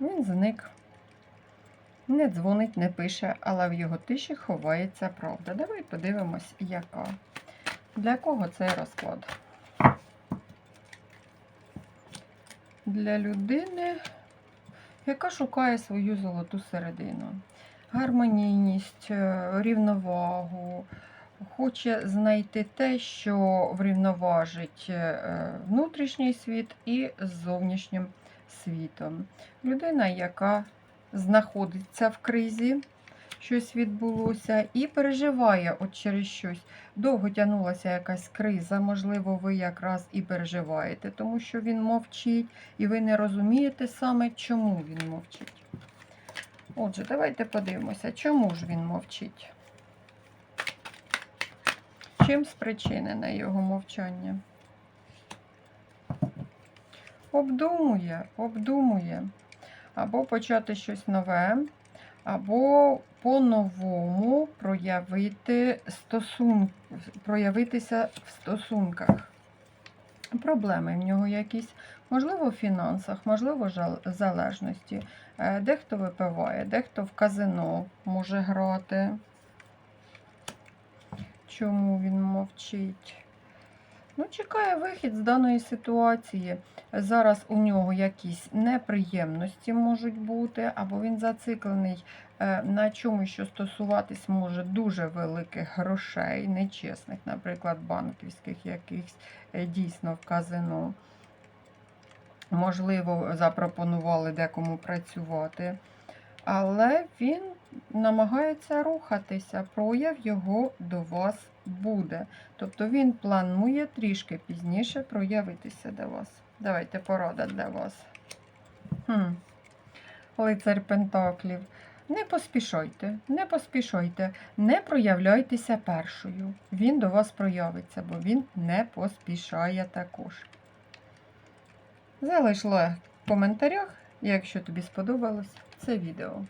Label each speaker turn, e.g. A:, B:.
A: Він зник. Не дзвонить, не пише, але в його тиші ховається правда. Давай подивимось, яка. Для кого цей розклад? Для людини, яка шукає свою золоту середину. Гармонійність, е, рівновагу, хоче знайти те, що врівноважить е, внутрішній світ і з зовнішнім світом. Людина, яка знаходиться в кризі, щось відбулося, і переживає от через щось. Довго тягнулася якась криза, можливо, ви якраз і переживаєте, тому що він мовчить, і ви не розумієте саме, чому він мовчить. Отже, давайте подивимося, чому ж він мовчить. Чим спричинене його мовчання? Обдумує, обдумує. Або почати щось нове, або по-новому проявити стосун... проявитися в стосунках. Проблеми в нього якісь, можливо, в фінансах, можливо, залежності. Е, Дехто випиває, дехто в казино може грати. Чому він мовчить? Ну, чекає вихід з даної ситуації. Зараз у нього якісь неприємності можуть бути, або він зациклений е, на чомусь, що стосуватись може дуже великих грошей, нечесних, наприклад, банківських якихось е, дійсно в казино. Можливо, запропонували декому працювати. Але він намагається рухатися, прояв його до вас буде. Тобто він планує трішки пізніше проявитися до вас. Давайте порада для вас. Хм. Лицар Пентаклів. Не поспішайте, не поспішайте, не проявляйтеся першою. Він до вас проявиться, бо він не поспішає також. Залиш лайк в коментарях, якщо тобі сподобалось це відео.